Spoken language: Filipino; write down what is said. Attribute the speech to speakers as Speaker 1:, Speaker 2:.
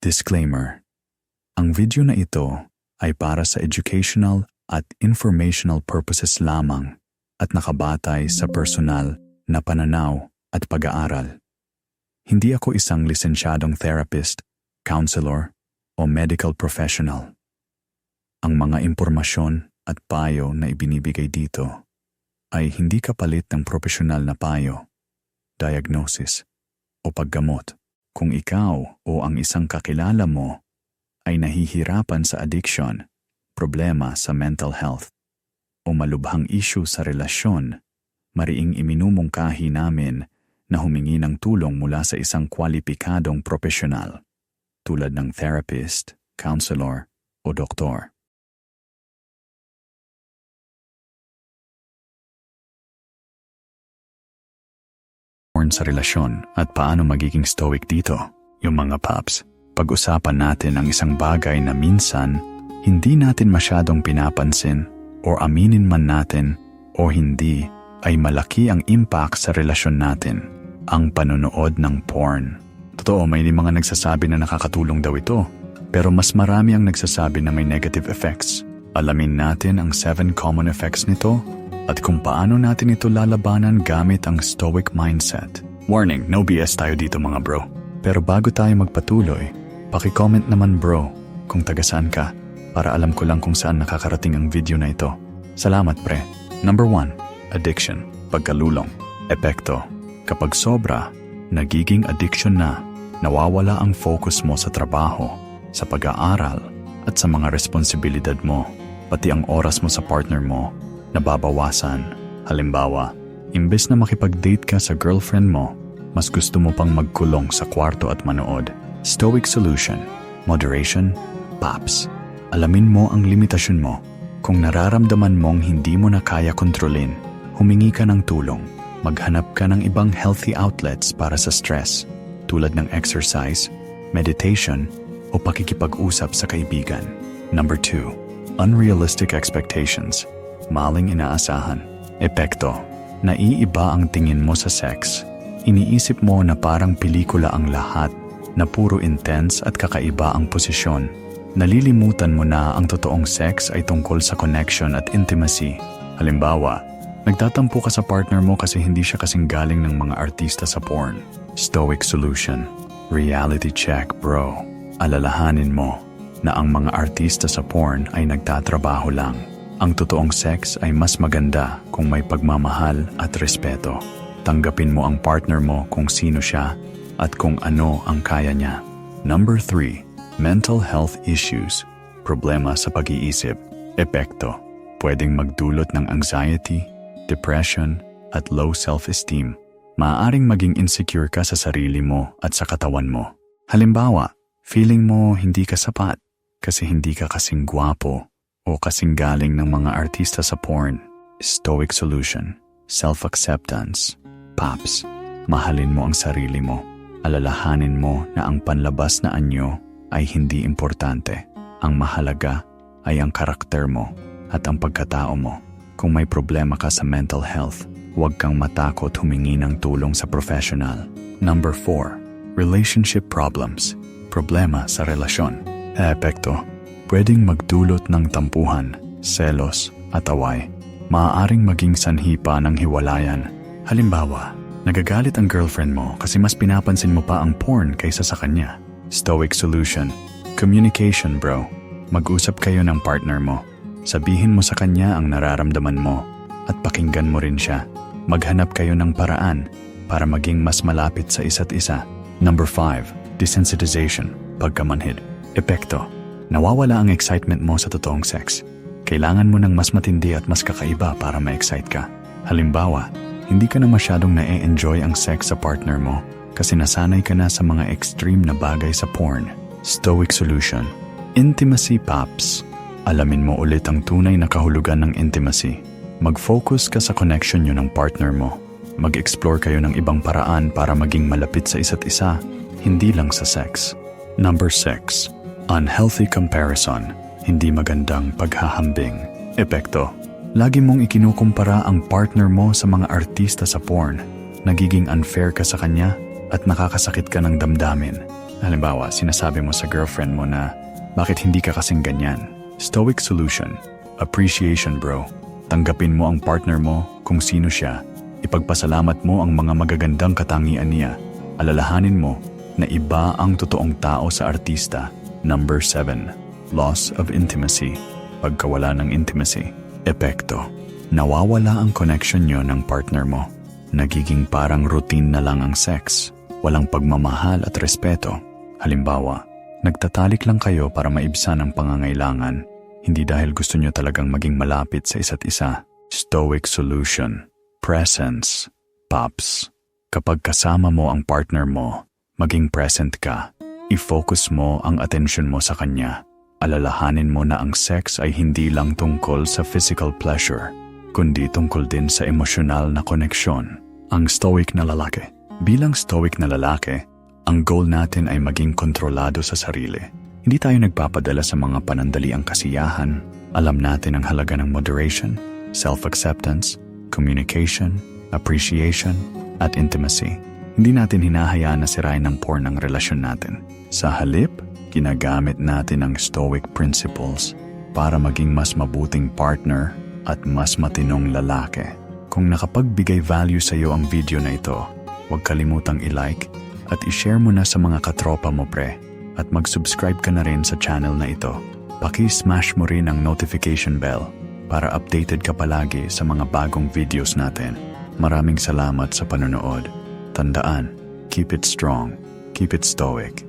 Speaker 1: Disclaimer. Ang video na ito ay para sa educational at informational purposes lamang at nakabatay sa personal na pananaw at pag-aaral. Hindi ako isang lisensyadong therapist, counselor, o medical professional. Ang mga impormasyon at payo na ibinibigay dito ay hindi kapalit ng profesional na payo, diagnosis, o paggamot. Kung ikaw o ang isang kakilala mo ay nahihirapan sa addiction, problema sa mental health, o malubhang issue sa relasyon, mariing iminumungkahi namin na humingi ng tulong mula sa isang kwalipikadong profesional tulad ng therapist, counselor, o doktor. Sa relasyon at paano magiging stoic dito, yung mga paps. Pag-usapan natin ang isang bagay na minsan hindi natin masyadong pinapansin o aminin man natin o hindi ay malaki ang impact sa relasyon natin, ang panonood ng porn. Totoo, may mga nagsasabi na nakakatulong daw ito, pero mas marami ang nagsasabi na may negative effects. Alamin natin ang 7 common effects nito at kung paano natin ito lalabanan gamit ang stoic mindset. Warning, no BS tayo dito mga bro. Pero bago tayo magpatuloy, paki-comment naman bro kung taga saan ka para alam ko lang kung saan nakakarating ang video na ito. Salamat pre. Number 1. Addiction. Pagkalulong. Epekto. Kapag sobra, nagiging addiction na, nawawala ang focus mo sa trabaho, sa pag-aaral, at sa mga responsibilidad mo, pati ang oras mo sa partner mo, nababawasan. Halimbawa, imbes na makipag-date ka sa girlfriend mo, mas gusto mo pang magkulong sa kwarto at manood. Stoic solution, moderation, PAPS. Alamin mo ang limitasyon mo. Kung nararamdaman mong hindi mo na kaya kontrolin, humingi ka ng tulong. Maghanap ka ng ibang healthy outlets para sa stress, tulad ng exercise, meditation, o pakikipag-usap sa kaibigan. Number 2. Unrealistic expectations. Maling inaasahan. Epekto. Naiiba ang tingin mo sa sex. Iniisip mo na parang pelikula ang lahat, na puro intense at kakaiba ang posisyon. Nalilimutan mo na ang totoong sex ay tungkol sa connection at intimacy. Halimbawa, nagtatampo ka sa partner mo kasi hindi siya kasing galing ng mga artista sa porn. Stoic solution. Reality check, bro. Alalahanin mo na ang mga artista sa porn ay nagtatrabaho lang. Ang totoong sex ay mas maganda kung may pagmamahal at respeto. Tanggapin mo ang partner mo kung sino siya at kung ano ang kaya niya. Number 3 mental health issues, problema sa pag-iisip, epekto, pwedeng magdulot ng anxiety, depression, at low self-esteem. Maaaring maging insecure ka sa sarili mo at sa katawan mo. Halimbawa, feeling mo hindi ka sapat kasi hindi ka kasing gwapo o kasing galing ng mga artista sa porn. Stoic solution, self-acceptance, PAPS. Mahalin mo ang sarili mo. Alalahanin mo na ang panlabas na anyo ay hindi importante. Ang mahalaga ay ang karakter mo at ang pagkatao mo. Kung may problema ka sa mental health, huwag kang matakot humingi ng tulong sa professional. Number 4. Relationship problems. Problema sa relasyon. Epekto. Pwedeng magdulot ng tampuhan, selos, at away. Maaaring maging sanhi pa ng hiwalayan. Halimbawa, nagagalit ang girlfriend mo kasi mas pinapansin mo pa ang porn kaysa sa kanya. Stoic solution. Communication, bro. Mag-usap kayo ng partner mo. Sabihin mo sa kanya ang nararamdaman mo at pakinggan mo rin siya. Maghanap kayo ng paraan para maging mas malapit sa isa't isa. Number 5. Desensitization. Pagkamanhid. Epekto. Nawawala ang excitement mo sa totoong sex. Kailangan mo ng mas matindi at mas kakaiba para ma-excite ka. Halimbawa, hindi ka na masyadong na-enjoy ang sex sa partner mo kasi nasanay ka na sa mga extreme na bagay sa porn. Stoic solution. Intimacy Paps. Alamin mo ulit ang tunay na kahulugan ng intimacy. Mag-focus ka sa connection nyo ng partner mo. Mag-explore kayo ng ibang paraan para maging malapit sa isa't isa, hindi lang sa sex. Number 6. Unhealthy comparison. Hindi magandang paghahambing. Epekto. Lagi mong ikinukumpara ang partner mo sa mga artista sa porn. Nagiging unfair ka sa kanya at nakakasakit ka ng damdamin. Halimbawa, sinasabi mo sa girlfriend mo na bakit hindi ka kasing ganyan. Stoic solution. Appreciation bro. Tanggapin mo ang partner mo kung sino siya. Ipagpasalamat mo ang mga magagandang katangian niya. Alalahanin mo na iba ang totoong tao sa artista. Number 7. Loss of intimacy. Pagkawala ng intimacy. Epekto. Nawawala ang connection nyo ng partner mo. Nagiging parang routine na lang ang sex. Walang pagmamahal at respeto. Halimbawa, nagtatalik lang kayo para maibsan ang pangangailangan, hindi dahil gusto nyo talagang maging malapit sa isa't isa. Stoic solution. Presence. Pops. Kapag kasama mo ang partner mo, maging present ka. I-focus mo ang atensyon mo sa kanya. Alalahanin mo na ang sex ay hindi lang tungkol sa physical pleasure, kundi tungkol din sa emosyonal na koneksyon. Ang stoic na lalaki. Bilang stoic na lalaki, ang goal natin ay maging kontrolado sa sarili. Hindi tayo nagpapadala sa mga panandaliang kasiyahan. Alam natin ang halaga ng moderation, self-acceptance, communication, appreciation, at intimacy. Hindi natin hinahayaan na sirain ng porn ang relasyon natin. Sa halip, ginagamit natin ang stoic principles para maging mas mabuting partner at mas matinong lalaki. Kung nakapagbigay value sa iyo ang video na ito, huwag kalimutang i-like at i-share mo na sa mga katropa mo pre at mag-subscribe ka na rin sa channel na ito. Paki-smash mo rin ang notification bell para updated ka palagi sa mga bagong videos natin. Maraming salamat sa panonood. Tandaan, keep it strong, keep it stoic,